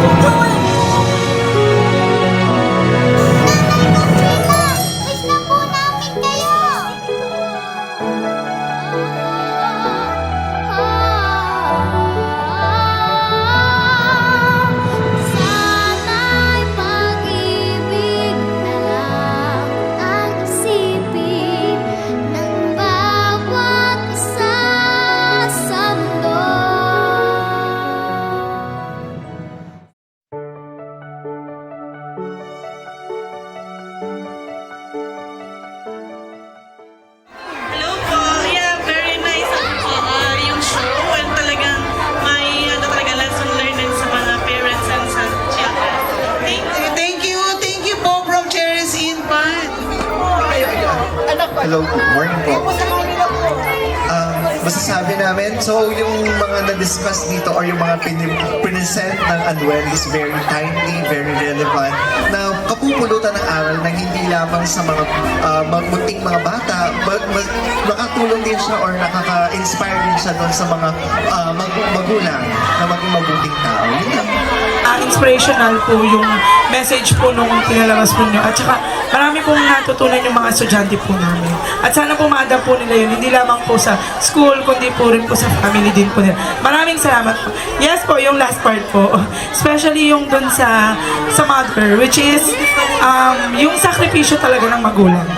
我 Hello, good morning po. Um, masasabi namin, so yung mga na-discuss dito or yung mga pin- present ng Unwell is very timely, very relevant, na kapupulutan ng aral na hindi lamang sa mga uh, magmunting mga bata, but mas, nakatulong din siya or nakaka-inspire din siya doon sa mga uh, mag- magulang na maging mabuting tao. Yun lang. Inspirational po yung message po nung pinalabas po nyo. At saka marami pong natutunan yung mga estudyante po namin. At sana po maadap po nila yun, hindi lamang po sa school, kundi po rin po sa family din po nila. Maraming salamat po. Yes po, yung last part po. Especially yung dun sa, sa mother, which is um, yung sakripisyo talaga ng magulang.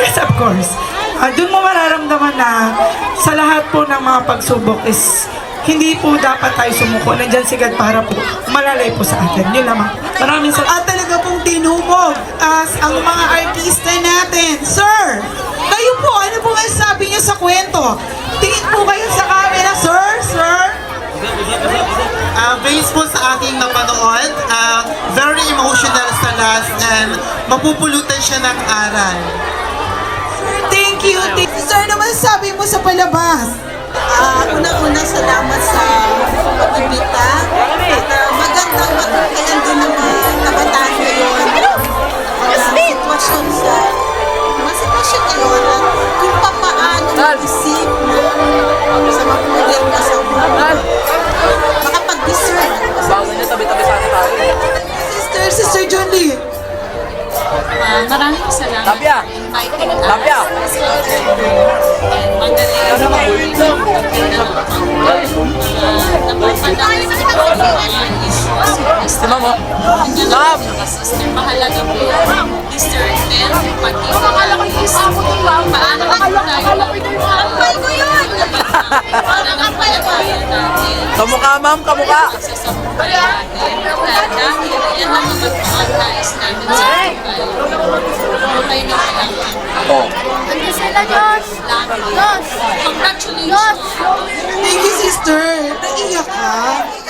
Yes, of course. Ah, doon mo mararamdaman na sa lahat po ng mga pagsubok is hindi po dapat tayo sumuko. Nandyan si God para po malalay po sa atin. Yun lamang. Maraming salamat. At talaga pong tinumog as ang mga artista natin. Sir, kayo po, ano po masasabi niyo sa kwento? Tingin po kayo sa camera, sir, sir. Uh, based po sa ating napanood, uh, very emotional sa last and mapupulutan siya ng aral. Thank you, thank you. Sir, ano masasabi mo sa palabas? Ah, una-una salamat sa pag-ibita at ah, magandang matungkayan din ng mga kabataan ngayon. Mga sitwasyon sa mga sitwasyon ngayon at kung papaano mag-isip na sa mapulit na sa mundo. Makapag-discern. Sister, Sister John Ah, maraming salamat. Tapia! Inviting us. Tapia! And magaling na napapanahin ko yung mga issues. Si Ma'am, oh. Ma'am! Sister, mahalaga po yung nais natin sa buhay. Buhay na kailangan. Oh. Congratulations! Thank you, sister. Naiyak ka.